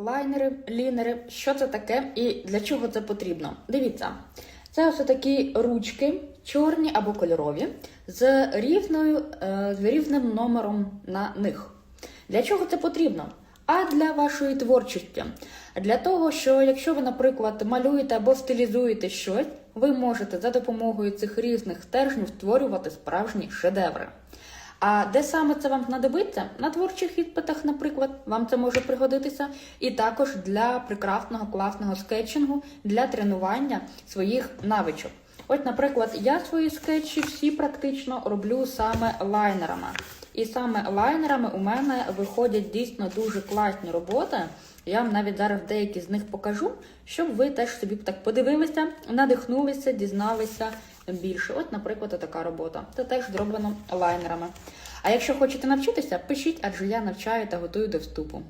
Лайнери, лінери, що це таке і для чого це потрібно? Дивіться, це ось такі ручки, чорні або кольорові, з рівною, е, з рівним номером на них. Для чого це потрібно? А для вашої творчості. Для того, що якщо ви, наприклад, малюєте або стилізуєте щось, ви можете за допомогою цих різних стержнів створювати справжні шедеври. А де саме це вам знадобиться? На творчих відпитах, наприклад, вам це може пригодитися, і також для прекрасного класного скетчингу для тренування своїх навичок. От, наприклад, я свої скетчі всі практично роблю саме лайнерами. І саме лайнерами у мене виходять дійсно дуже класні роботи. Я вам навіть зараз деякі з них покажу, щоб ви теж собі так подивилися, надихнулися, дізналися більше. От, наприклад, така робота. Це теж зроблено лайнерами. А якщо хочете навчитися, пишіть, адже я навчаю та готую до вступу.